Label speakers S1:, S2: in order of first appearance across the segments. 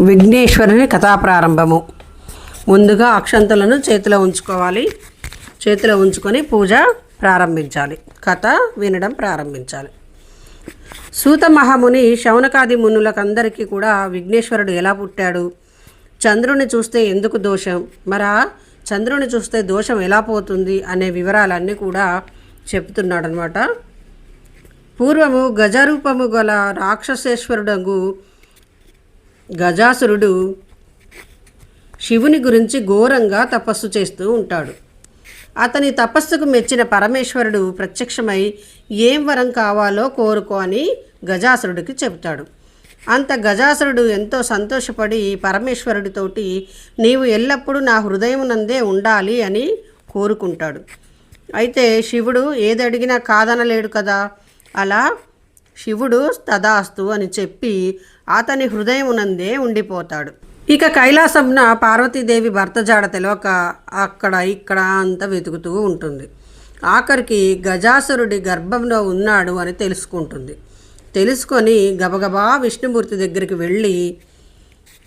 S1: విఘ్నేశ్వరుని కథా ప్రారంభము ముందుగా అక్షంతలను చేతిలో ఉంచుకోవాలి. చేతిలో ఉంచుకొని పూజ ప్రారంభించాలి. కథ వినడం ప్రారంభించాలి. సూత మహాముని శౌనకాది మునులకందరికీ కూడా విఘ్నేశ్వరుడు ఎలా పుట్టాడు? చంద్రుని చూస్తే ఎందుకు దోషం? మరా చంద్రుని చూస్తే దోషం ఎలా పోతుంది? అనే వివరాలన్నీ కూడా చెప్తున్నాడు అనమాట పూర్వము గజరూపము గల రాక్షసేశ్వరుడగు గజాసురుడు శివుని గురించి ఘోరంగా తపస్సు చేస్తూ ఉంటాడు. అతని తపస్సుకు మెచ్చిన పరమేశ్వరుడు ప్రత్యక్షమై ఏం వరం కావాలో కోరుకో అని గజాసురుడికి చెబుతాడు. అంత గజాసురుడు ఎంతో సంతోషపడి పరమేశ్వరుడితోటి నీవు ఎల్లప్పుడూ నా హృదయమునందే ఉండాలి అని కోరుకుంటాడు. అయితే శివుడు ఏదడిగినా కాదనలేడు కదా? అలా శివుడు తదాస్తు అని చెప్పి అతని హృదయమునందే ఉండిపోతాడు. ఇక కైలాసంన పార్వతీదేవి భర్త జాడ తెలియక అక్కడ ఇక్కడ అంతా వెతుకుతూ ఉంటుంది. ఆఖరికి గజాసురుడి గర్భంలో ఉన్నాడు అని తెలుసుకుంటుంది. తెలుసుకొని గబగబా విష్ణుమూర్తి దగ్గరికి వెళ్ళి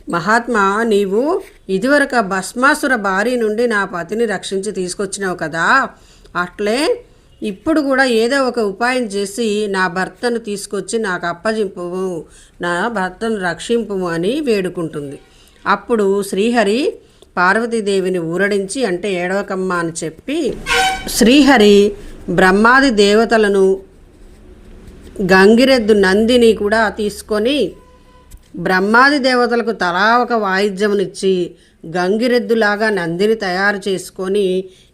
S1: మహాత్మా నీవు ఇదివరకు భస్మాసుర బారి నుండి నా పతిని రక్షించి తీసుకొచ్చినావు కదా. అట్లే ఇప్పుడు కూడా ఏదో ఒక ఉపాయం చేసి నా భర్తను తీసుకొచ్చి నాకు అప్పజింపు నా భర్తను రక్షింపుము అని వేడుకుంటుంది. అప్పుడు శ్రీహరి పార్వతీదేవిని ఊరడించి అంటే ఏడవకమ్మ అని చెప్పి శ్రీహరి బ్రహ్మాది దేవతలను గంగిరెద్దు నందిని కూడా తీసుకొని బ్రహ్మాది దేవతలకు తలా ఒక వాయిద్యమునిచ్చి గంగిరెద్దులాగా నందిని తయారు చేసుకొని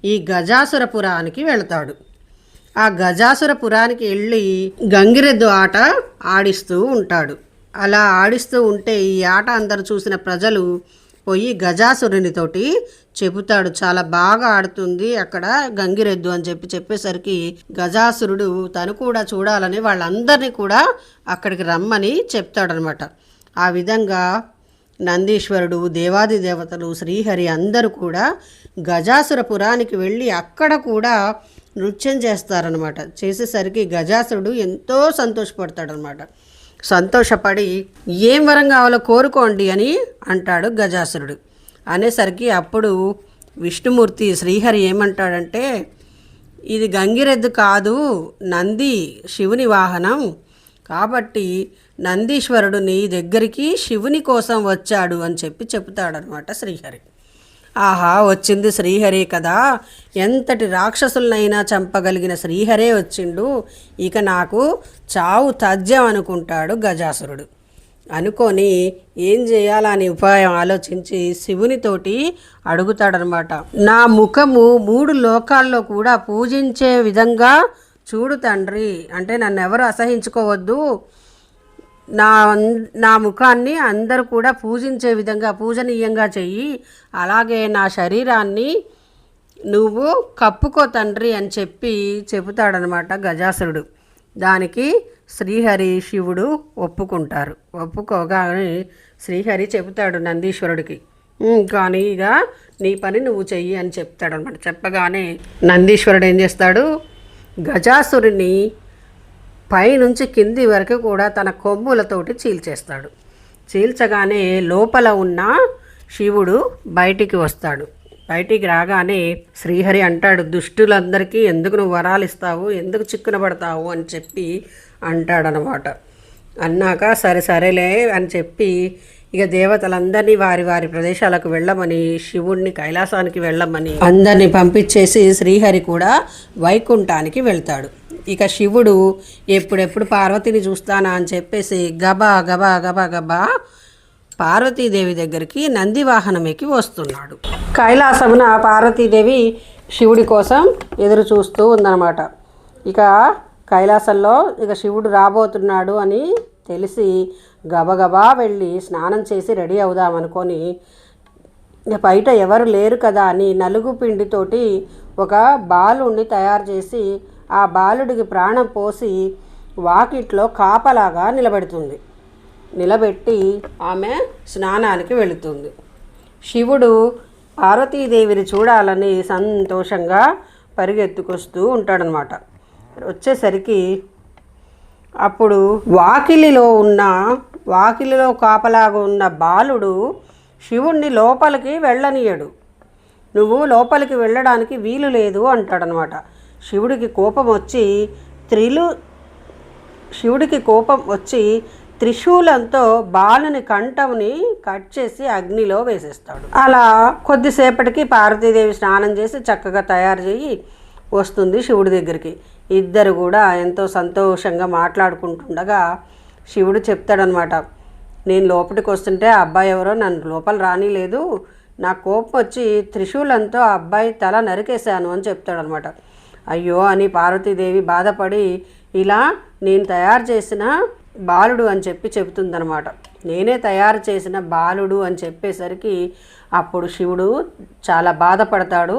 S1: ఈ గజాసురపురానికి వెళతాడు. ఆ గజాసురపురానికి వెళ్ళి గంగిరెద్దు ఆట ఆడిస్తూ ఉంటాడు. అలా ఆడిస్తూ ఉంటే ఈ ఆట అందరు చూసిన ప్రజలు పోయి గజాసురునితోటి చెబుతాడు. చాలా బాగా ఆడుతుంది అక్కడ గంగిరెద్దు అని చెప్పి చెప్పేసరికి గజాసురుడు తను కూడా చూడాలని వాళ్ళందరినీ కూడా అక్కడికి రమ్మని చెప్తాడనమాట. ఆ విధంగా నందీశ్వరుడు దేవాది దేవతలు శ్రీహరి అందరూ కూడా గజాసురపురానికి వెళ్ళి అక్కడ కూడా నృత్యం చేస్తారనమాట చేసేసరికి గజాసురుడు ఎంతో సంతోషపడతాడనమాట సంతోషపడి ఏం వరం కావాలో కోరుకోండి అని అంటాడు గజాసురుడు. అనేసరికి అప్పుడు విష్ణుమూర్తి శ్రీహరి ఏమంటాడంటే ఇది గంగిరెద్దు కాదు నంది శివుని వాహనం. కాబట్టి నందీశ్వరుడు నీ దగ్గరికి శివుని కోసం వచ్చాడు అని చెప్పి చెప్తాడనమాట శ్రీహరి. ఆహా వచ్చింది శ్రీహరే కదా. ఎంతటి రాక్షసులనైనా చంపగలిగిన శ్రీహరే వచ్చిండు. ఇక నాకు చావు తథ్యం అనుకుంటాడు గజాసురుడు. అనుకొని ఏం చేయాలని ఉపాయం ఆలోచించి శివునితోటి అడుగుతాడనమాట. నా ముఖము మూడు లోకాల్లో కూడా పూజించే విధంగా చూడు తండ్రి అంటే నన్ను ఎవరు అసహించుకోవద్దు. నా నా ముఖాన్ని అందరూ కూడా పూజించే విధంగా పూజనీయంగా చెయ్యి. అలాగే నా శరీరాన్ని నువ్వు కప్పుకో తండ్రి అని చెప్పి చెబుతాడనమాట గజాసురుడు. దానికి శ్రీహరి శివుడు ఒప్పుకుంటారు. ఒప్పుకోగానే శ్రీహరి చెబుతాడు నందీశ్వరుడికి. కానీ ఇక నీ పని నువ్వు చెయ్యి అని చెప్తాడనమాట. చెప్పగానే నందీశ్వరుడు ఏం చేస్తాడు? గజాసురుని పైనుంచి కింది వరకు కూడా తన కొమ్ములతోటి చీల్చేస్తాడు. చీల్చగానే లోపల ఉన్న శివుడు బయటికి వస్తాడు. బయటికి రాగానే శ్రీహరి అంటాడు దుష్టులందరికీ ఎందుకు నువ్వు వరాలు ఇస్తావు? ఎందుకు చిక్కున పడతావు? అని చెప్పి అంటాడనమాట. అన్నాక సరే సరేలే అని చెప్పి ఇక దేవతలందరినీ వారి వారి ప్రదేశాలకు వెళ్ళమని శివుణ్ణి కైలాసానికి వెళ్ళమని అందరినీ పంపించేసి శ్రీహరి కూడా వైకుంఠానికి వెళ్తాడు. ఇక శివుడు ఎప్పుడెప్పుడు పార్వతిని చూస్తానా అని చెప్పేసి గబా గబా గబా గబా పార్వతీదేవి దగ్గరికి నంది వాహనం ఎక్కి వస్తున్నాడు. కైలాసమున పార్వతీదేవి శివుడి కోసం ఎదురు చూస్తూ ఉందన్నమాట. ఇక కైలాసంలో ఇక శివుడు రాబోతున్నాడు అని తెలిసి గబగబా వెళ్ళి స్నానం చేసి రెడీ అవుదామనుకొని ఇక బయట ఎవరు లేరు కదా అని నలుగు పిండితోటి ఒక బాలుని తయారు చేసి ఆ బాలుడికి ప్రాణం పోసి వాకిట్లో కాపలాగా నిలబెడుతుంది. నిలబెట్టి ఆమె స్నానానికి వెళుతుంది. శివుడు పార్వతీదేవిని చూడాలని సంతోషంగా పరిగెత్తుకొస్తూ ఉంటాడనమాట. వచ్చేసరికి అప్పుడు వాకిలిలో ఉన్న వాకిలిలో కాపలాగా ఉన్న బాలుడు శివుణ్ణి లోపలికి వెళ్ళనీయడు. నువ్వు లోపలికి వెళ్ళడానికి వీలు లేదు అంటాడనమాట. శివుడికి కోపం వచ్చి త్రిలు శివుడికి కోపం వచ్చి త్రిశూలంతో బాలుని కంఠంని కట్ చేసి అగ్నిలో వేసేస్తాడు. అలా కొద్దిసేపటికి పార్వతీదేవి స్నానం చేసి చక్కగా తయారు చేయి వస్తుంది శివుడి దగ్గరికి. ఇద్దరు కూడా ఎంతో సంతోషంగా మాట్లాడుకుంటుండగా శివుడు చెప్తాడనమాట నేను లోపలికి వస్తుంటే ఆ అబ్బాయి ఎవరో నన్ను లోపల రానిలేదు. నా కోపం వచ్చి త్రిశూలంతో ఆ అబ్బాయి తల నరికేశాను అని చెప్తాడనమాట. అయ్యో అని పార్వతీదేవి బాధపడి ఇలా నేను తయారు చేసిన బాలుడు అని చెప్పి చెబుతుందనమాట నేనే తయారు చేసిన బాలుడు అని చెప్పేసరికి అప్పుడు శివుడు చాలా బాధపడతాడు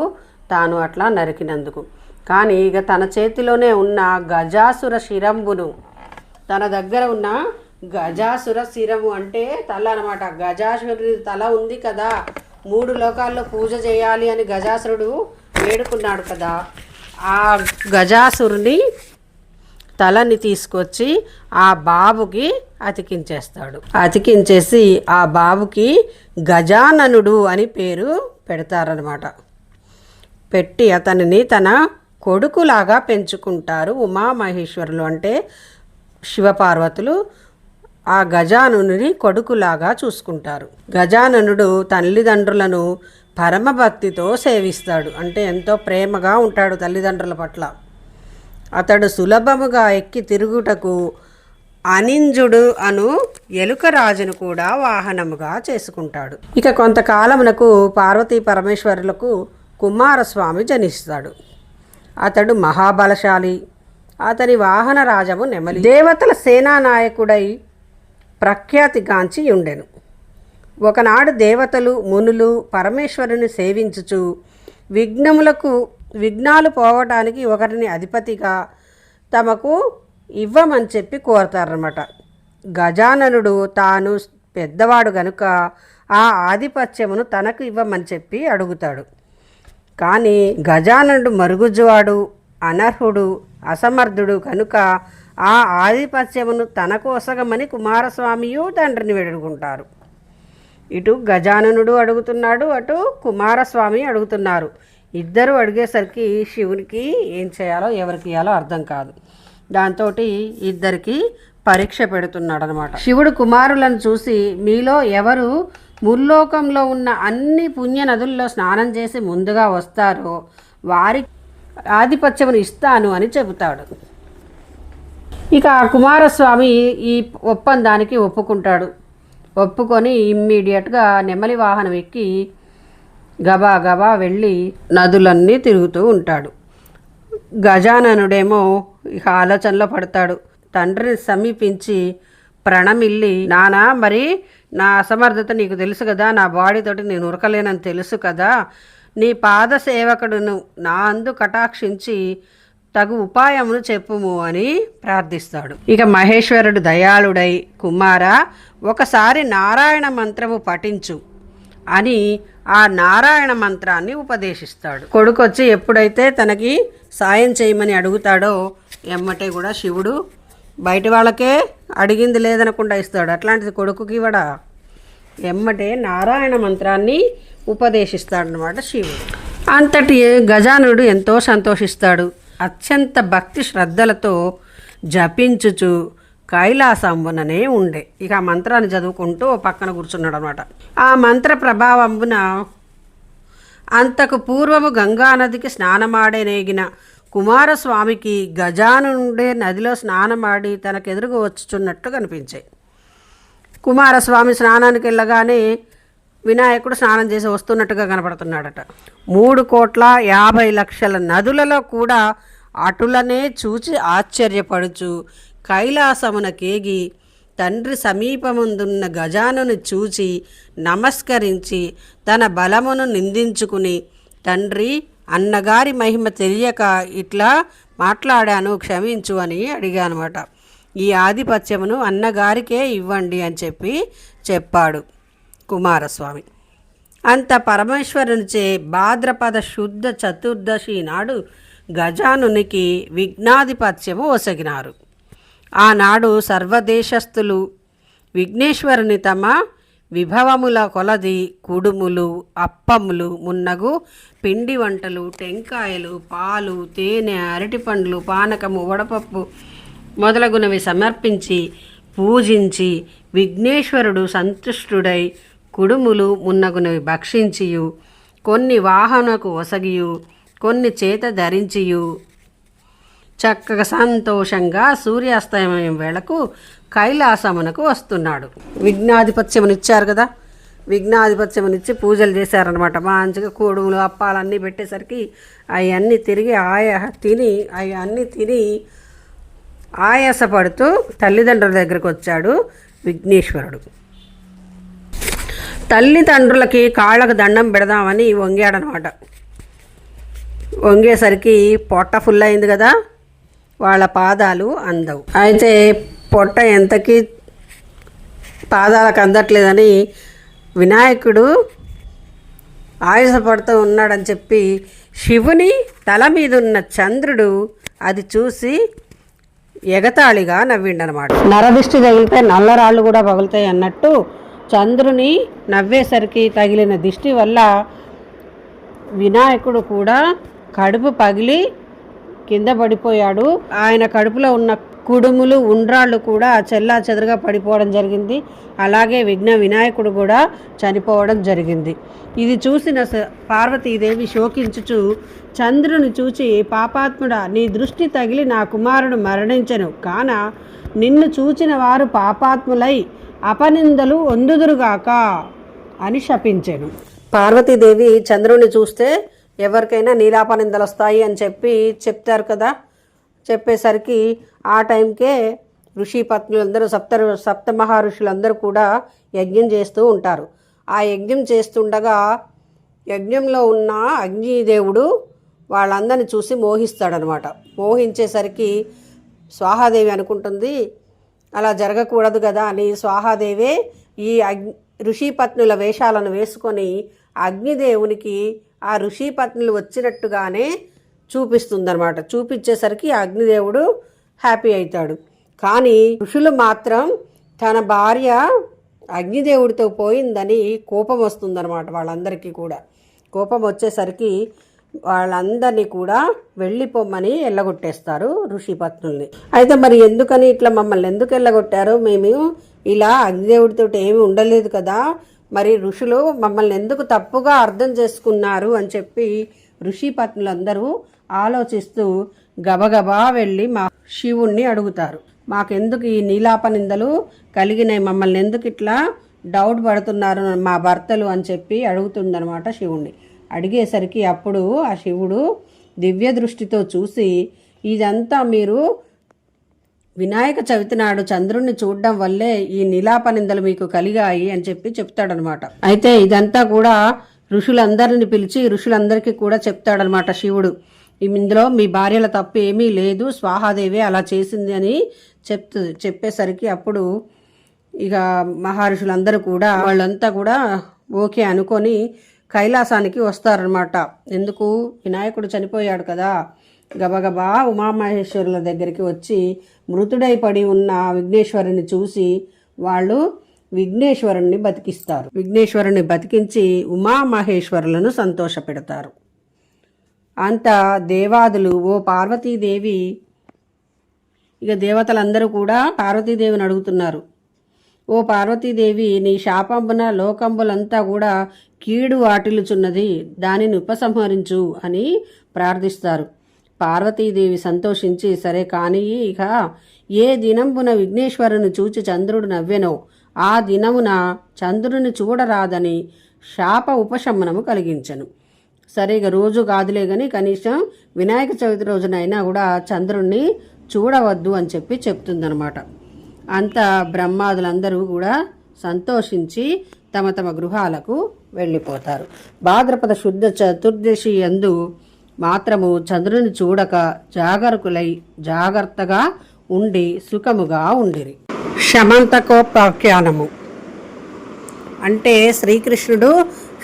S1: తాను అట్లా నరికినందుకు. కానీ ఇక తన చేతిలోనే ఉన్న గజాసుర శిరంబును తన దగ్గర ఉన్న గజాసుర శిరము అంటే తల అనమాట గజాసురుడి తల ఉంది కదా మూడు లోకాల్లో పూజ చేయాలి అని గజాసురుడు వేడుకున్నాడు కదా. ఆ గజాసురుని తలని తీసుకొచ్చి ఆ బాబుకి అతికించేస్తాడు. అతికించేసి ఆ బాబుకి గజాననుడు అని పేరు పెడతారనమాట పెట్టి అతనిని తన కొడుకులాగా పెంచుకుంటారు ఉమామహేశ్వరులు. అంటే శివపార్వతులు ఆ గజానుని కొడుకులాగా చూసుకుంటారు. గజాననుడు తల్లిదండ్రులను పరమభక్తితో సేవిస్తాడు. అంటే ఎంతో ప్రేమగా ఉంటాడు తల్లిదండ్రుల పట్ల. అతడు సులభముగా ఎక్కి తిరుగుటకు అనింజుడు అను ఎలుకరాజును కూడా వాహనముగా చేసుకుంటాడు. ఇక కొంతకాలమునకు పార్వతీ పరమేశ్వరులకు కుమారస్వామి జనిస్తాడు. అతడు మహాబలశాలి. అతని వాహన రాజము నెమలి. దేవతల సేనానాయకుడై ప్రఖ్యాతిగాంచి ఉండెను ఒకనాడు దేవతలు మునులు పరమేశ్వరుని సేవించుచు విఘ్నములకు విఘ్నాలు పోవటానికి ఒకరిని అధిపతిగా తమకు ఇవ్వమని చెప్పి కోరతారన్నమాట. గజాననుడు తాను పెద్దవాడు గనుక ఆ ఆధిపత్యమును తనకు ఇవ్వమని చెప్పి అడుగుతాడు. కానీ గజాననుడు మరుగుజ్జువాడు అనర్హుడు అసమర్థుడు కనుక ఆ ఆధిపత్యమును తన కోసగమని కుమారస్వామియు తండ్రిని వేడుకుంటారు. ఇటు గజాననుడు అడుగుతున్నాడు అటు కుమారస్వామి అడుగుతున్నారు. ఇద్దరు అడిగేసరికి శివునికి ఏం చేయాలో ఎవరికి ఇవ్వాలో అర్థం కాదు. దాంతో ఇద్దరికి పరీక్ష పెడుతున్నాడు అనమాట శివుడు కుమారులను చూసి మీలో ఎవరు ముల్లోకంలో ఉన్న అన్ని పుణ్య నదుల్లో స్నానం చేసి ముందుగా వస్తారో వారి ఆధిపత్యమును ఇస్తాను అని చెబుతాడు. ఇక కుమారస్వామి ఈ ఒప్పందానికి ఒప్పుకుంటాడు. ఒప్పుకొని ఇమ్మీడియట్గా నెమలి వాహనం ఎక్కి గబా గబా వెళ్ళి నదులన్నీ తిరుగుతూ ఉంటాడు. గజాననుడేమో ఇక ఆలోచనలో పడతాడు. తండ్రిని సమీపించి ప్రణమిల్లి నానా మరి నా అసమర్థత నీకు తెలుసు కదా నా బాడీతోటి నేను ఉరకలేనని తెలుసు కదా నీ పాద సేవకుడును నా అందు కటాక్షించి తగు ఉపాయమును చెప్పుము అని ప్రార్థిస్తాడు. ఇక మహేశ్వరుడు దయాళుడై కుమార ఒకసారి నారాయణ మంత్రము పఠించు అని ఆ నారాయణ మంత్రాన్ని ఉపదేశిస్తాడు. కొడుకు వచ్చి ఎప్పుడైతే తనకి సాయం చేయమని అడుగుతాడో ఎమ్మటే కూడా శివుడు బయట వాళ్ళకే అడిగింది లేదనకుండా ఇస్తాడు. అట్లాంటిది కొడుకుకి కూడా ఎమ్మటే నారాయణ మంత్రాన్ని ఉపదేశిస్తాడనమాట శివుడు. అంతటి గజానుడు ఎంతో సంతోషిస్తాడు. అత్యంత భక్తి శ్రద్ధలతో జపించుచు కైలాసంబుననే ఉండే. ఇక ఆ మంత్రాన్ని చదువుకుంటూ ఓ పక్కన కూర్చున్నాడు అనమాట ఆ మంత్ర ప్రభావంబున అంతకు పూర్వము గంగానదికి స్నానమాడనేగిన కుమారస్వామికి గజానుండే నదిలో స్నానమాడి తనకెదురుగా వచ్చుచున్నట్టు కనిపించాయి. కుమారస్వామి స్నానానికి వెళ్ళగానే వినాయకుడు స్నానం చేసి వస్తున్నట్టుగా కనపడుతున్నాడట. మూడు కోట్ల యాభై లక్షల నదులలో కూడా అటులనే చూచి ఆశ్చర్యపడుచు కైలాసమునకేగి తండ్రి సమీపముందున్న గజానుని చూచి నమస్కరించి తన బలమును నిందించుకుని తండ్రి అన్నగారి మహిమ తెలియక ఇట్లా మాట్లాడాను క్షమించు అని అడిగానమాట. ఈ ఆధిపత్యమును అన్నగారికే ఇవ్వండి అని చెప్పి చెప్పాడు. కుమారస్వామి. అంత పరమేశ్వరునిచే భాద్రపద శుద్ధ చతుర్దశి నాడు గజానునికి విఘ్నాధిపత్యము ఒసగినారు. ఆనాడు సర్వదేశస్థులు విఘ్నేశ్వరుని తమ విభవముల కొలది కుడుములు అప్పములు మున్నగు పిండి వంటలు టెంకాయలు పాలు తేనె అరటిపండ్లు పానకము వడపప్పు మొదలగునవి సమర్పించి పూజించి విఘ్నేశ్వరుడు సంతుష్టుడై కుడుములు మున్నగునవి భక్షించియు. కొన్ని వాహనకు ఒసగియు కొన్ని చేత ధరించియు. చక్కగా సంతోషంగా సూర్యాస్తమయం వేళకు కైలాసమునకు వస్తున్నాడు. విఘ్నాధిపత్యమును ఇచ్చారు కదా? విఘ్నాధిపత్యమునిచ్చి పూజలు చేశారనమాట మంచిగా కూడుములు అప్పాలన్నీ పెట్టేసరికి అవన్నీ తిరిగి ఆయా తిని అవన్నీ తిని ఆయాసపడుతూ తల్లిదండ్రుల దగ్గరకు వచ్చాడు విఘ్నేశ్వరుడు. తల్లిదండ్రులకి కాళ్ళకు దండం పెడదామని వంగాడనమాట. వంగేసరికి పొట్ట ఫుల్ అయింది కదా వాళ్ళ పాదాలు అందవు. అయితే పొట్ట ఎంతకీ పాదాలకు అందట్లేదని వినాయకుడు ఆయాసపడుతూ ఉన్నాడని చెప్పి శివుని తల మీద ఉన్న చంద్రుడు అది చూసి ఎగతాళిగా నవ్విండనమాట. నరదిష్టి తగిలితే నల్లరాళ్ళు కూడా పగులుతాయి అన్నట్టు చంద్రుని నవ్వేసరికి తగిలిన దిష్టి వల్ల వినాయకుడు కూడా కడుపు పగిలి కింద పడిపోయాడు. ఆయన కడుపులో ఉన్న కుడుములు ఉండ్రాళ్ళు కూడా చెల్లా చెదరుగా పడిపోవడం జరిగింది. అలాగే విఘ్న వినాయకుడు కూడా చనిపోవడం జరిగింది. ఇది చూసిన స- పార్వతీదేవి శోకించుచు చంద్రుని చూచి పాపాత్ముడా నీ దృష్టి తగిలి నా కుమారుడు మరణించను. కాన నిన్ను చూచిన వారు పాపాత్ములై అపనిందలు ఒందుదురుగాక అని శపించెను. పార్వతీదేవి చంద్రుని చూస్తే ఎవరికైనా నీలాపనిందలు వస్తాయి అని చెప్పి చెప్తారు కదా. చెప్పేసరికి ఆ టైంకే ఋషి పత్నులందరూ సప్త సప్త మహర్షులందరూ కూడా యజ్ఞం చేస్తూ ఉంటారు. ఆ యజ్ఞం చేస్తుండగా యజ్ఞంలో ఉన్న అగ్నిదేవుడు వాళ్ళందరిని చూసి మోహిస్తాడనమాట. మోహించేసరికి స్వాహాదేవి అనుకుంటుంది అలా జరగకూడదు కదా అని స్వాహాదేవే ఈ అగ్ని ఋషిపత్నుల వేషాలను వేసుకొని అగ్నిదేవునికి ఆ ఋషిపత్నులు వచ్చినట్టుగానే చూపిస్తుందన్నమాట చూపించేసరికి అగ్నిదేవుడు హ్యాపీ అవుతాడు కానీ ఋషులు మాత్రం తన భార్య అగ్నిదేవుడితో పోయిందని కోపం వస్తుందన్నమాట వాళ్ళందరికీ కూడా. కోపం వచ్చేసరికి వాళ్ళందరినీ కూడా వెళ్ళిపోమ్మని ఎల్లగొట్టేస్తారు ఋషిపత్నుల్ని అయితే మరి ఎందుకని ఇట్లా మమ్మల్ని ఎందుకు ఎల్లగొట్టారు? మేము ఇలా అగ్నిదేవుడితో ఏమి ఉండలేదు కదా. మరి ఋషులు మమ్మల్ని ఎందుకు తప్పుగా అర్థం చేసుకున్నారు అని చెప్పి ఋషిపత్నులందరూ ఆలోచిస్తూ గబగబా వెళ్ళి మా శివుణ్ణి అడుగుతారు. మాకెందుకు ఈ నీలాప నిందలు కలిగినాయి? మమ్మల్ని ఎందుకు ఇట్లా డౌట్ పడుతున్నారు మా భర్తలు అని చెప్పి అడుగుతుందనమాట శివుణ్ణి. అడిగేసరికి అప్పుడు ఆ శివుడు దివ్య దృష్టితో చూసి ఇదంతా మీరు వినాయక చవితి నాడు చంద్రుణ్ణి చూడడం వల్లే ఈ నిలాపనిందలు మీకు కలిగాయి అని చెప్పి చెప్తాడనమాట. అయితే ఇదంతా కూడా ఋషులందరిని పిలిచి ఋషులందరికీ కూడా చెప్తాడనమాట శివుడు. ఇందులో మీ భార్యల తప్పు ఏమీ లేదు స్వాహాదేవి అలా చేసింది అని చెప్తు చెప్పేసరికి అప్పుడు ఇక మహర్షులందరూ కూడా వాళ్ళంతా కూడా ఓకే అనుకొని కైలాసానికి వస్తారనమాట ఎందుకు? వినాయకుడు చనిపోయాడు కదా. గబగబా ఉమామహేశ్వరుల దగ్గరికి వచ్చి మృతుడై పడి ఉన్న విఘ్నేశ్వరుని చూసి వాళ్ళు విఘ్నేశ్వరుణ్ణి బతికిస్తారు. విఘ్నేశ్వరుని బతికించి ఉమామహేశ్వరులను సంతోషపెడతారు. అంత దేవాదులు ఓ పార్వతీదేవి ఇక దేవతలందరూ కూడా పార్వతీదేవిని అడుగుతున్నారు. ఓ పార్వతీదేవి నీ శాపంబున లోకంబులంతా కూడా కీడు వాటిల్లుచున్నది దానిని ఉపసంహరించు అని ప్రార్థిస్తారు. పార్వతీదేవి సంతోషించి సరే కానీ ఇక ఏ దినంబున విఘ్నేశ్వరుని చూచి చంద్రుడు నవ్వెనో ఆ దినమున చంద్రుని చూడరాదని శాప ఉపశమనము కలిగించను. సరే ఇక రోజు కాదులే కానీ కనీసం వినాయక చవితి రోజునైనా కూడా చంద్రుణ్ణి చూడవద్దు అని చెప్పి చెప్తుందనమాట. అంత బ్రహ్మాదులందరూ కూడా సంతోషించి తమ తమ గృహాలకు వెళ్ళిపోతారు. భాద్రపద శుద్ధ చతుర్దశి యందు మాత్రము చంద్రుని చూడక జాగరకులై జాగ్రత్తగా ఉండి సుఖముగా ఉండిరి. శమంతకోపాఖ్యానము అంటే శ్రీకృష్ణుడు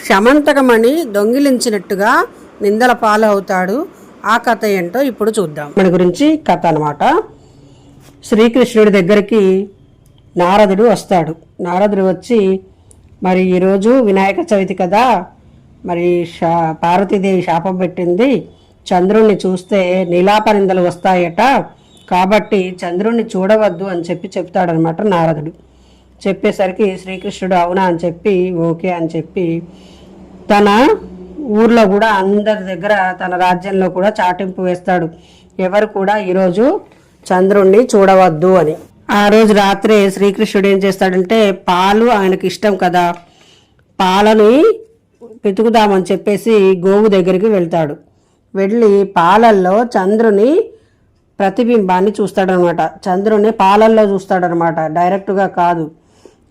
S1: శమంతకమణి దొంగిలించినట్టుగా నిందల పాలవుతాడు. ఆ కథ ఏంటో ఇప్పుడు చూద్దాం. మన గురించి కథ అనమాట శ్రీకృష్ణుడి దగ్గరికి నారదుడు వస్తాడు. నారదుడు వచ్చి మరి ఈరోజు వినాయక చవితి కదా మరి శా పార్వతీదేవి శాపం పెట్టింది. చంద్రుణ్ణి చూస్తే నీలాపనిందలు వస్తాయట. కాబట్టి చంద్రుణ్ణి చూడవద్దు అని చెప్పి చెప్తాడనమాట నారదుడు. చెప్పేసరికి శ్రీకృష్ణుడు అవునా అని చెప్పి ఓకే అని చెప్పి తన ఊర్లో కూడా అందరి దగ్గర తన రాజ్యంలో కూడా చాటింపు వేస్తాడు. ఎవరు కూడా ఈరోజు చంద్రుణ్ణి చూడవద్దు అని. ఆ రోజు రాత్రే శ్రీకృష్ణుడు ఏం చేస్తాడంటే పాలు ఆయనకి ఇష్టం కదా పాలని వెతుకుదామని చెప్పేసి గోవు దగ్గరికి వెళ్తాడు. వెళ్ళి పాలల్లో చంద్రుని ప్రతిబింబాన్ని చూస్తాడనమాట. చంద్రుని పాలల్లో చూస్తాడనమాట. డైరెక్ట్గా కాదు.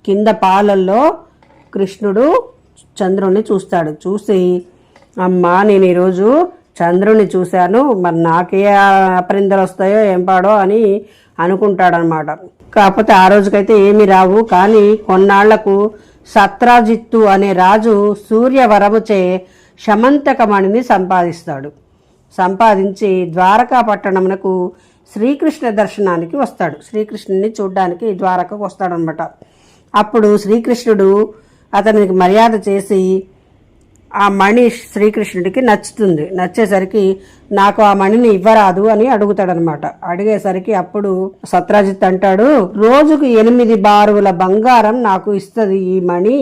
S1: కింద పాలల్లో కృష్ణుడు చంద్రుణ్ణి చూస్తాడు. చూసి అమ్మా నేను ఈరోజు చంద్రుని చూశాను. మరి నాకే అపరిందలు వస్తాయో ఏం పాడో అని అనుకుంటాడనమాట. కాకపోతే ఆ రోజుకైతే ఏమి రావు. కానీ కొన్నాళ్ళకు సత్రాజిత్తు అనే రాజు సూర్యవరముచే శమంతకమణిని సంపాదిస్తాడు. సంపాదించి ద్వారకా పట్టణమునకు శ్రీకృష్ణ దర్శనానికి వస్తాడు. శ్రీకృష్ణుని చూడ్డానికి ద్వారకకు వస్తాడనమాట. అప్పుడు శ్రీకృష్ణుడు అతనికి మర్యాద చేసి ఆ మణి శ్రీకృష్ణుడికి నచ్చుతుంది. నచ్చేసరికి నాకు ఆ మణిని ఇవ్వరాదు అని అడుగుతాడనమాట. అడిగేసరికి అప్పుడు సత్రాజిత్ అంటాడు రోజుకు ఎనిమిది బారుల బంగారం నాకు ఇస్తుంది ఈ మణి.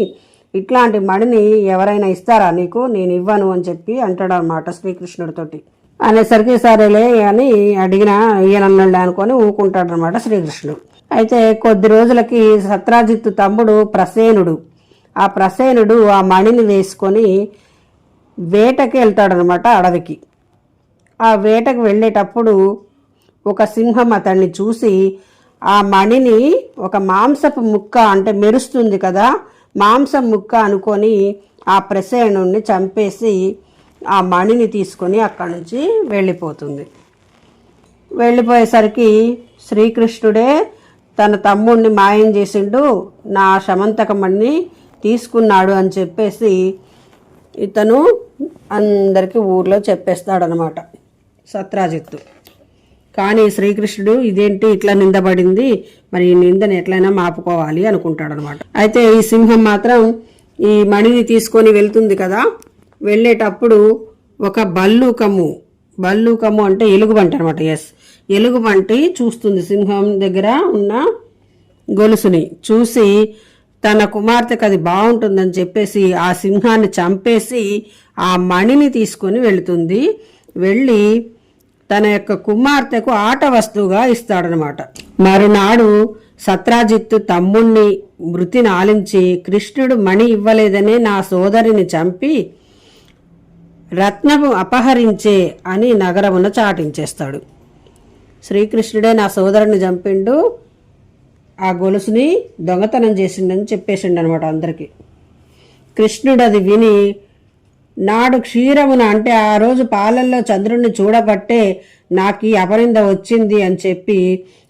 S1: ఇట్లాంటి మణిని ఎవరైనా ఇస్తారా నీకు? నేను ఇవ్వను అని చెప్పి అంటాడు అనమాట శ్రీకృష్ణుడితోటి. అనేసరికి సరేలే అని అడిగిన ఈయనన్నాడు అనుకొని ఊకుంటాడు అనమాట శ్రీకృష్ణుడు. అయితే కొద్ది రోజులకి సత్రాజిత్తు తమ్ముడు ప్రసేనుడు. ఆ ప్రసేనుడు ఆ మణిని వేసుకొని వేటకి వెళ్తాడనమాట అడవికి. ఆ వేటకు వెళ్ళేటప్పుడు ఒక సింహం అతన్ని చూసి ఆ మణిని ఒక మాంసపు ముక్క అంటే మెరుస్తుంది కదా మాంసం ముక్క అనుకొని ఆ ప్రసేనుడిని చంపేసి ఆ మణిని తీసుకొని అక్కడి నుంచి వెళ్ళిపోతుంది. వెళ్ళిపోయేసరికి శ్రీకృష్ణుడే తన తమ్ముడిని మాయం చేసిండు నా శమంతకమణ్ణి తీసుకున్నాడు అని చెప్పేసి ఇతను అందరికీ ఊర్లో చెప్పేస్తాడనమాట. సత్రాజిత్తు. కానీ శ్రీకృష్ణుడు ఇదేంటి ఇట్లా నిందబడింది మరి ఈ నిందని ఎట్లయినా మాపుకోవాలి అనుకుంటాడనమాట. అయితే ఈ సింహం మాత్రం ఈ మణిని తీసుకొని వెళ్తుంది కదా? వెళ్ళేటప్పుడు ఒక బల్లూకము బల్లూకము అంటే ఎలుగుబంటి అనమాట ఎస్ ఎలుగుబంటి చూస్తుంది సింహం దగ్గర ఉన్న గొలుసుని. చూసి తన కుమార్తెకు అది బాగుంటుందని చెప్పేసి ఆ సింహాన్ని చంపేసి ఆ మణిని తీసుకొని వెళుతుంది. వెళ్ళి తన యొక్క కుమార్తెకు ఆట వస్తువుగా ఇస్తాడనమాట. మరునాడు సత్రాజిత్తు తమ్ముణ్ణి మృతిని ఆలించి కృష్ణుడు మణి ఇవ్వలేదనే నా సోదరిని చంపి రత్నము అపహరించే అని నగరమున చాటించేస్తాడు. శ్రీకృష్ణుడే నా సోదరుని చంపిండు ఆ గొలుసుని దొంగతనం చేసిండని చెప్పేసిండు అనమాట అందరికీ. కృష్ణుడు అది విని నాడు క్షీరమున అంటే ఆ రోజు పాలల్లో చంద్రుణ్ణి చూడబట్టే నాకు ఈ అపరింద వచ్చింది అని చెప్పి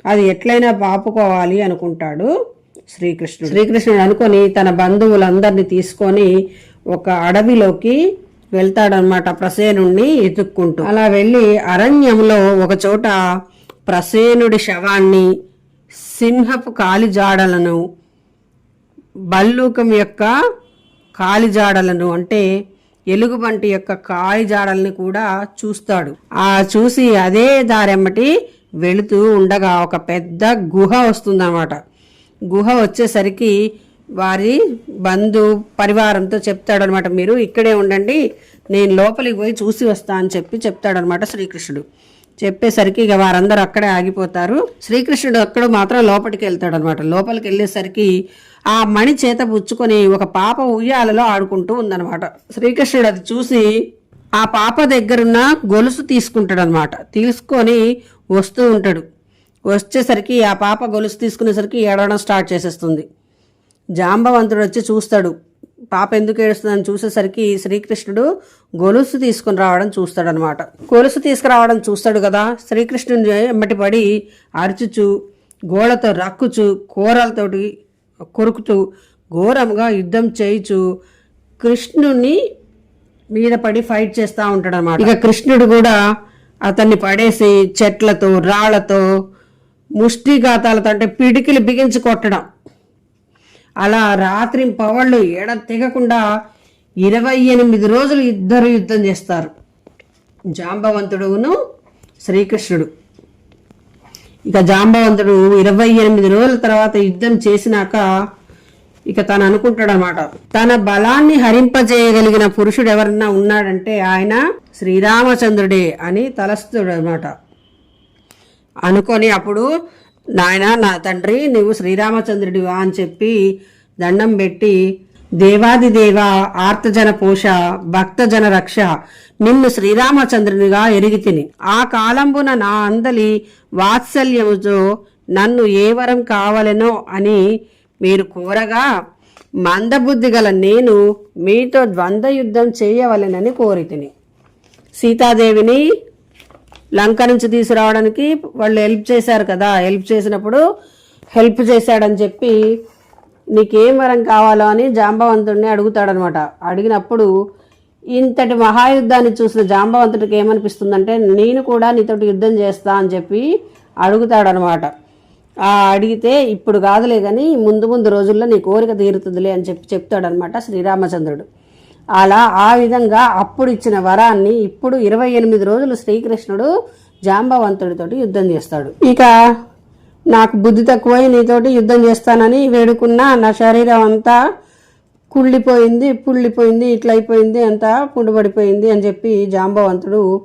S1: అది ఎట్లయినా పాపుకోవాలి అనుకుంటాడు శ్రీకృష్ణుడు. శ్రీకృష్ణుడు అనుకొని తన బంధువులందరినీ తీసుకొని ఒక అడవిలోకి వెళ్తాడనమాట ప్రసేనుణ్ణి ఎతుక్కుంటూ అలా వెళ్ళి అరణ్యంలో ఒక చోట ప్రసేనుడి శవాన్ని సింహపు కాలిజాడలను బల్లూకం యొక్క కాలిజాడలను అంటే ఎలుగుబంటి యొక్క కాలిజాడల్ని కూడా చూస్తాడు. ఆ చూసి అదే దారెమ్మటి వెళుతూ ఉండగా ఒక పెద్ద గుహ వస్తుందన్నమాట. గుహ వచ్చేసరికి వారి బంధు పరివారంతో చెప్తాడనమాట మీరు ఇక్కడే ఉండండి నేను లోపలికి పోయి చూసి వస్తా అని చెప్పి చెప్తాడనమాట శ్రీకృష్ణుడు. చెప్పేసరికి ఇక వారందరూ అక్కడే ఆగిపోతారు. శ్రీకృష్ణుడు అక్కడ మాత్రం లోపలికి వెళ్తాడు అనమాట లోపలికి వెళ్ళేసరికి ఆ మణి చేత పుచ్చుకొని ఒక పాప ఉయ్యాలలో ఆడుకుంటూ ఉందనమాట. శ్రీకృష్ణుడు అది చూసి ఆ పాప దగ్గరున్న గొలుసు తీసుకుంటాడు అనమాట తీసుకొని వస్తూ ఉంటాడు. వచ్చేసరికి ఆ పాప గొలుసు తీసుకునేసరికి ఏడవడం స్టార్ట్ చేసేస్తుంది. జాంబవంతుడు వచ్చి చూస్తాడు. పాప ఎందుకు ఏడుస్తుందని చూసేసరికి శ్రీకృష్ణుడు గొలుసు తీసుకుని రావడం చూస్తాడనమాట. గొలుసు తీసుకురావడం చూస్తాడు కదా. శ్రీకృష్ణుని ఎమ్మటి పడి అరుచుచు గోడతో రక్కుచు కూరలతోటి కొరుకుతూ ఘోరంగా యుద్ధం చేయుచు కృష్ణుని మీద పడి ఫైట్ చేస్తూ ఉంటాడనమాట. ఇక కృష్ణుడు కూడా అతన్ని పడేసి చెట్లతో రాళ్ళతో ముష్టిఘాతాలతో అంటే పిడికిలు బిగించి కొట్టడం. అలా రాత్రి పవళ్ళు ఎడ తెగకుండా ఇరవై ఎనిమిది రోజులు ఇద్దరు యుద్ధం చేస్తారు. జాంబవంతుడును శ్రీకృష్ణుడు. ఇక జాంబవంతుడు ఇరవై ఎనిమిది రోజుల తర్వాత యుద్ధం చేసినాక ఇక తను అనుకుంటాడనమాట తన బలాన్ని హరింపజేయగలిగిన పురుషుడు ఎవరన్నా ఉన్నాడంటే ఆయన శ్రీరామచంద్రుడే అని తలస్తుడు అనమాట అనుకొని అప్పుడు నాయన నా తండ్రి నువ్వు శ్రీరామచంద్రుడివా అని చెప్పి దండం పెట్టి దేవాది దేవ ఆర్తజన పోష భక్తజన రక్ష నిన్ను శ్రీరామచంద్రునిగా ఎరిగి తిని. ఆ కాలంబున నా అందలి వాత్సల్యముతో నన్ను ఏ వరం కావలెనో అని మీరు కోరగా మందబుద్ధి గల నేను మీతో ద్వంద్వ యుద్ధం చేయవలెనని కోరి తిని. సీతాదేవిని లంక నుంచి తీసుకురావడానికి వాళ్ళు హెల్ప్ చేశారు కదా. హెల్ప్ చేసినప్పుడు హెల్ప్ చేశాడని చెప్పి నీకేం వరం కావాలో అని జాంబవంతుడిని అడుగుతాడనమాట. అడిగినప్పుడు ఇంతటి మహాయుద్ధాన్ని చూసిన జాంబవంతుడికి ఏమనిపిస్తుందంటే నేను కూడా నీతోటి యుద్ధం చేస్తా అని చెప్పి అడుగుతాడనమాట. ఆ అడిగితే ఇప్పుడు కాదులే కానీ ముందు ముందు రోజుల్లో నీ కోరిక తీరుతుందిలే అని చెప్పి చెప్తాడనమాట శ్రీరామచంద్రుడు. అలా ఆ విధంగా అప్పుడు ఇచ్చిన వరాన్ని ఇప్పుడు ఇరవై ఎనిమిది రోజులు శ్రీకృష్ణుడు జాంబవంతుడితోటి యుద్ధం చేస్తాడు. ఇక నాకు బుద్ధి తక్కువై నీతోటి యుద్ధం చేస్తానని వేడుకున్నా నా శరీరం అంతా కుళ్ళిపోయింది పుళ్ళిపోయింది ఇట్లా అయిపోయింది అంతా పుండుబడిపోయింది అని చెప్పి జాంబవంతుడు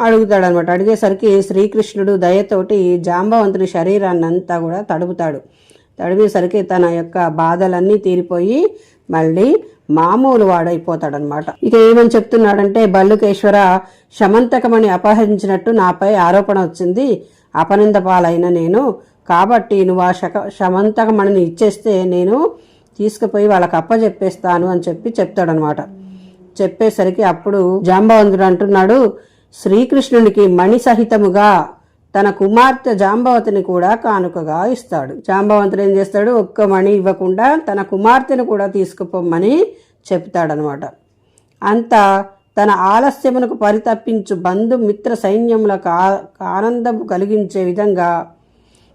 S1: అడుగుతాడనమాట. అడిగేసరికి శ్రీకృష్ణుడు దయతోటి జాంబవంతుడి శరీరాన్ని అంతా కూడా తడుపుతాడు. తడిపేసరికి తన యొక్క బాధలన్నీ తీరిపోయి మళ్ళీ మామూలు వాడైపోతాడనమాట ఇక ఏమని చెప్తున్నాడంటే బల్లుకేశ్వర శమంతకమణి అపహరించినట్టు నాపై ఆరోపణ వచ్చింది. అపనింద పాలైన నేను. కాబట్టి నువ్వు ఆ శక శమంతకమణిని ఇచ్చేస్తే నేను తీసుకుపోయి వాళ్ళకి అప్పచెప్పేస్తాను అని చెప్పి చెప్తాడనమాట చెప్పేసరికి అప్పుడు జాంబవంతుడు అంటున్నాడు శ్రీకృష్ణునికి మణి సహితముగా తన కుమార్తె జాంబవతిని కూడా కానుకగా ఇస్తాడు. జాంబవంతుడు ఏం చేస్తాడు? ఒక్క మణి ఇవ్వకుండా తన కుమార్తెను కూడా తీసుకుపోమ్మని చెప్తాడనమాట. అంతా తన ఆలస్యమునకు పరితప్పించు బంధుమిత్ర సైన్యములకు ఆనందం కలిగించే విధంగా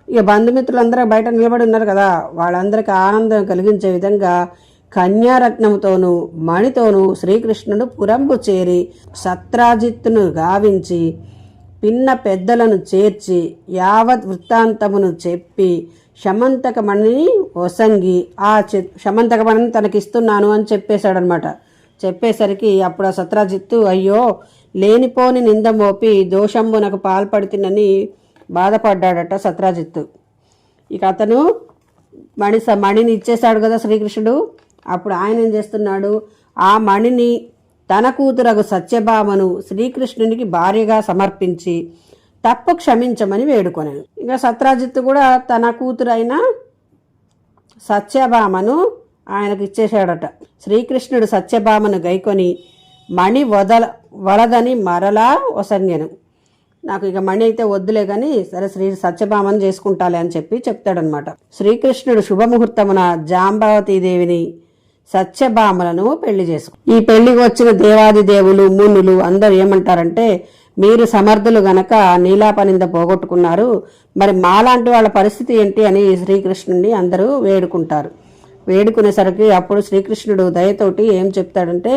S1: ఇక బంధుమిత్రులందరూ బయట నిలబడి ఉన్నారు కదా. వాళ్ళందరికీ ఆనందం కలిగించే విధంగా కన్యారత్నముతోనూ మణితోనూ శ్రీకృష్ణుడు పురంబు చేరి సత్రాజిత్తును గావించి పిన్న పెద్దలను చేర్చి యావత్ వృత్తాంతమును చెప్పి శమంతకమణిని ఒసంగి ఆ చె శమంతకమణిని తనకిస్తున్నాను అని చెప్పేశాడనమాట చెప్పేసరికి అప్పుడు ఆ సత్రాజిత్తు అయ్యో లేనిపోని నింద మోపి దోషంబునకు పాల్పడుతున్నని బాధపడ్డాడట సత్రాజిత్తు. ఇక అతను మణి స- మణిని ఇచ్చేశాడు కదా శ్రీకృష్ణుడు. అప్పుడు ఆయన ఏం చేస్తున్నాడు? ఆ మణిని తన కూతురగు సత్యభామను శ్రీకృష్ణునికి భార్యగా సమర్పించి తప్పు క్షమించమని వేడుకొనాను. ఇంకా సత్రాజిత్తు కూడా తన కూతురైన సత్యభామను ఆయనకు ఇచ్చేశాడట. శ్రీకృష్ణుడు సత్యభామను గైకొని మణి వదల వలదని మరలా ఒసంగెను నాకు ఇక మణి అయితే వద్దులే కానీ సరే శ్రీ సత్యభామను చేసుకుంటాలే అని చెప్పి చెప్తాడనమాట శ్రీకృష్ణుడు శుభముహూర్తమున జాంబావతీదేవిని దేవిని సత్యభామలను పెళ్ళి చేసుకు. ఈ పెళ్ళికి వచ్చిన దేవాది దేవులు మునులు అందరూ ఏమంటారంటే మీరు సమర్థులు గనక నీలాపనింద పోగొట్టుకున్నారు మరి మాలాంటి వాళ్ళ పరిస్థితి ఏంటి అని శ్రీకృష్ణుడిని అందరూ వేడుకుంటారు. వేడుకునేసరికి అప్పుడు శ్రీకృష్ణుడు దయతోటి ఏం చెప్తాడంటే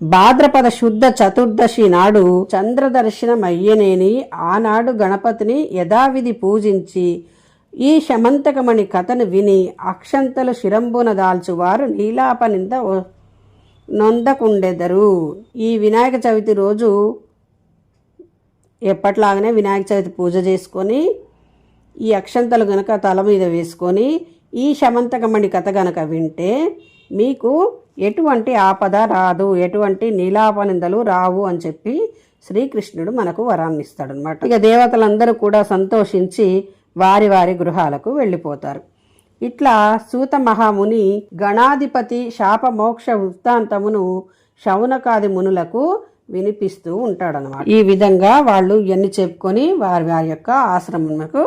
S1: భాద్రపద శుద్ధ చతుర్దశి నాడు చంద్రదర్శనం అయ్యనేని ఆనాడు గణపతిని యథావిధి పూజించి ఈ శమంతకమణి కథను విని అక్షంతలు శిరంబున దాల్చువారు నీలాపనింద ఒ- నొందకుండెదరు. ఈ వినాయక చవితి రోజు ఎప్పట్లాగానే వినాయక చవితి పూజ చేసుకొని ఈ అక్షంతలు గనక తల మీద వేసుకొని ఈ శమంతకమణి కథ గనక వింటే మీకు ఎటువంటి ఆపద రాదు ఎటువంటి నీలాపనిందలు రావు అని చెప్పి శ్రీకృష్ణుడు మనకు వరాన్ని ఇస్తాడనమాట ఇక దేవతలందరూ కూడా సంతోషించి వారి వారి గృహాలకు వెళ్ళిపోతారు. ఇట్లా సూత మహాముని గణాధిపతి శాపమోక్ష వృత్తాంతమును శౌనకాది మునులకు వినిపిస్తూ ఉంటాడనమాట ఈ విధంగా వాళ్ళు ఇవన్నీ చెప్పుకొని వారి వారి యొక్క ఆశ్రమంకు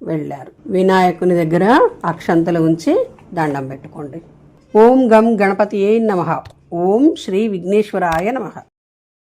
S1: వెళ్ళారు. వినాయకుని దగ్గర అక్షంతలు ఉంచి దండం పెట్టుకోండి. ఓం గం గణపతి ఏ నమ. ఓం శ్రీ విఘ్నేశ్వరాయ నమ.